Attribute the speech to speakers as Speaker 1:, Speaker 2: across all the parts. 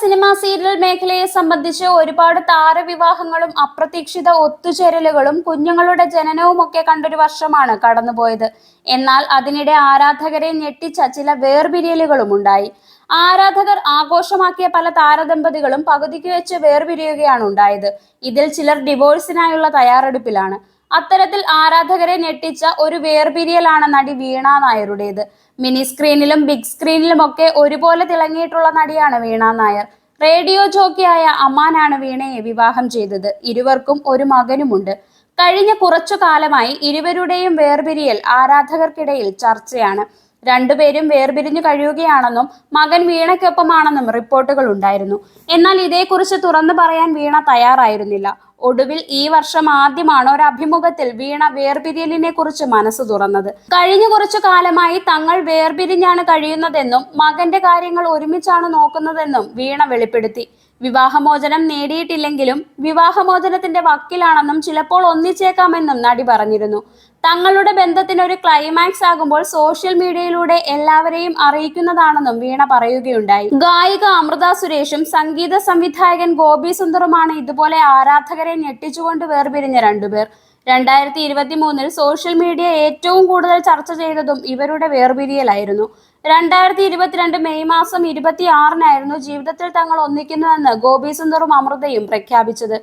Speaker 1: Cinema serial മേഖലയെ സംബന്ധിച്ച് ഒരുപാട് താരവിവാഹങ്ങളും അപ്രതീക്ഷിത ഒത്തുചേരലുകളും കുഞ്ഞുങ്ങളുടെ ജനനവും ഒക്കെ കണ്ടൊരു വർഷമാണ് കടന്നുപോയത്. എന്നാൽ അതിനിടെ ആരാധകരെ ഞെട്ടിച്ച ചില വേർപിരിയലുകളും ഉണ്ടായി. ആരാധകർ ആഘോഷമാക്കിയ പല താരദമ്പതികളും പകുതിക്ക് വെച്ച് വേർപിരിയുകയാണ് ഉണ്ടായത്. ഇതിൽ ചിലർ ഡിവോഴ്സിനായുള്ള തയ്യാറെടുപ്പിലാണ്. അത്തരത്തിൽ ആരാധകരെ ഞെട്ടിച്ച ഒരു വേർപിരിയലാണ് നടി വീണ നായരുടേത്. മിനി സ്ക്രീനിലും ബിഗ് സ്ക്രീനിലും ഒക്കെ ഒരുപോലെ തിളങ്ങിയിട്ടുള്ള നടിയാണ് വീണ നായർ. റേഡിയോ ജോക്കിയായ അമ്മാനാണ് വീണയെ വിവാഹം ചെയ്തത്. ഇരുവർക്കും ഒരു മകനുമുണ്ട്. കഴിഞ്ഞ കുറച്ചു കാലമായി ഇരുവരുടെയും വേർപിരിയൽ ആരാധകർക്കിടയിൽ ചർച്ചയാണ്. രണ്ടുപേരും വേർപിരിഞ്ഞു കഴിയുകയാണെന്നും മകൻ വീണയ്ക്കൊപ്പമാണെന്നും റിപ്പോർട്ടുകൾ ഉണ്ടായിരുന്നു. എന്നാൽ ഇതേക്കുറിച്ച് തുറന്നു പറയാൻ വീണ തയ്യാറായിരുന്നില്ല. ഒടുവിൽ ഈ വർഷം ആദ്യമാണ് ഒരു അഭിമുഖത്തിൽ വീണ വേർപിരിയലിനെ കുറിച്ച് മനസ്സ് തുറന്നത്. കഴിഞ്ഞ കുറച്ചു കാലമായി തങ്ങൾ വേർപിരിഞ്ഞാണ് കഴിയുന്നതെന്നും മകന്റെ കാര്യങ്ങൾ ഒരുമിച്ചാണ് നോക്കുന്നതെന്നും വീണ വെളിപ്പെടുത്തി. വിവാഹമോചനം നേടിയിട്ടില്ലെങ്കിലും വിവാഹമോചനത്തിന്റെ വക്കിലാണെന്നും ചിലപ്പോൾ ഒന്നിച്ചേക്കാമെന്നും നടി പറഞ്ഞിരുന്നു. തങ്ങളുടെ ബന്ധത്തിന് ഒരു ക്ലൈമാക്സ് ആകുമ്പോൾ സോഷ്യൽ മീഡിയയിലൂടെ എല്ലാവരെയും അറിയിക്കുന്നതാണെന്നും വീണ പറയുകയുണ്ടായി. ഗായിക അമൃത സുരേഷും സംഗീത സംവിധായകൻ ഗോപി സുന്ദറുമാണ് ഇതുപോലെ ആരാധകരെ ഞെട്ടിച്ചുകൊണ്ട് വേർപിരിഞ്ഞ രണ്ടുപേർ. രണ്ടായിരത്തി ഇരുപത്തി മൂന്നിൽ സോഷ്യൽ മീഡിയ ഏറ്റവും കൂടുതൽ ചർച്ച ചെയ്തതും ഇവരുടെ വേർപിരിയലായിരുന്നു. രണ്ടായിരത്തി ഇരുപത്തിരണ്ട് മെയ് മാസം ഇരുപത്തി ആറിനായിരുന്നു ജീവിതത്തിൽ തങ്ങൾ ഒന്നിക്കുന്നുവെന്ന് ഗോപി സുന്ദറും അമൃതയും പ്രഖ്യാപിച്ചത്.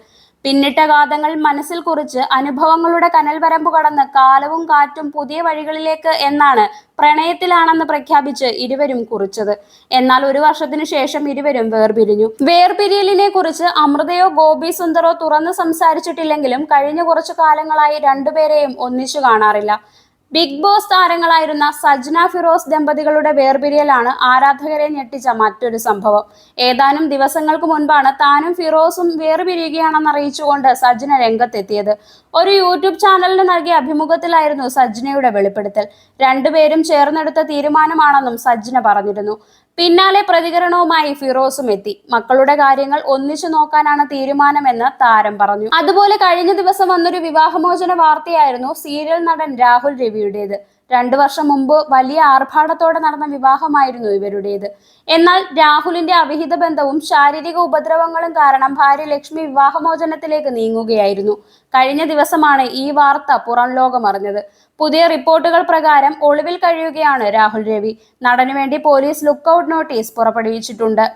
Speaker 1: പിന്നിട്ട ഗാഥങ്ങൾ മനസ്സിൽ കുറിച്ച് അനുഭവങ്ങളുടെ കനൽ വരമ്പ് കടന്ന് കാലവും കാറ്റും പുതിയ വഴികളിലേക്ക് എന്നാണ് പ്രണയത്തിലാണെന്ന് പ്രഖ്യാപിച്ച് ഇരുവരും കുറിച്ചത്. എന്നാൽ ഒരു വർഷത്തിനു ശേഷം ഇരുവരും വേർപിരിഞ്ഞു. വേർപിരിയലിനെ കുറിച്ച് അമൃതയോ ഗോപി സുന്ദറോ തുറന്ന് സംസാരിച്ചിട്ടില്ലെങ്കിലും കഴിഞ്ഞ കുറച്ചു കാലങ്ങളായി രണ്ടുപേരെയും ഒന്നിച്ചു കാണാറില്ല. ബിഗ് ബോസ് താരങ്ങളായിരുന്ന സജ്ന ഫിറോസ് ദമ്പതികളുടെ വേർപിരിയലാണ് ആരാധകരെ ഞെട്ടിച്ച മറ്റൊരു സംഭവം. ഏതാനും ദിവസങ്ങൾക്ക് മുൻപാണ് താനും ഫിറോസും വേർപിരിയുകയാണെന്ന് അറിയിച്ചുകൊണ്ട് സജ്ന രംഗത്തെത്തിയത്. ഒരു യൂട്യൂബ് ചാനലിന് നൽകിയ അഭിമുഖത്തിലായിരുന്നു സജ്നയുടെ വെളിപ്പെടുത്തൽ. രണ്ടുപേരും ചേർന്നെടുത്ത തീരുമാനമാണെന്നും സജ്ന പറഞ്ഞിരുന്നു. പിന്നാലെ പ്രതികരണവുമായി ഫിറോസും എത്തി. മക്കളുടെ കാര്യങ്ങൾ ഒന്നിച്ചു നോക്കാനാണ് തീരുമാനമെന്ന് താരം പറഞ്ഞു. അതുപോലെ കഴിഞ്ഞ ദിവസം വന്നൊരു വിവാഹമോചന വാർത്തയായിരുന്നു സീരിയൽ നടൻ രാഹുൽ രവിയുടേത് രണ്ടു വർഷം മുമ്പ് വലിയ ആർഭാടത്തോടെ നടന്ന വിവാഹമായിരുന്നു ഇവരുടേത്. എന്നാൽ രാഹുലിന്റെ അവിഹിത ബന്ധവും ശാരീരിക ഉപദ്രവങ്ങളും കാരണം ഭാര്യ ലക്ഷ്മി വിവാഹമോചനത്തിലേക്ക് നീങ്ങുകയായിരുന്നു. കഴിഞ്ഞ ദിവസമാണ് ഈ വാർത്ത പുറം ലോകമറിഞ്ഞത് പുതിയ റിപ്പോർട്ടുകൾ പ്രകാരം ഒളിവിൽ കഴിയുകയാണ് രാഹുൽ രവി. നടനു വേണ്ടി പോലീസ് ലുക്കൌട്ട് നോട്ടീസ് പുറപ്പെടുവിച്ചിട്ടുണ്ട്.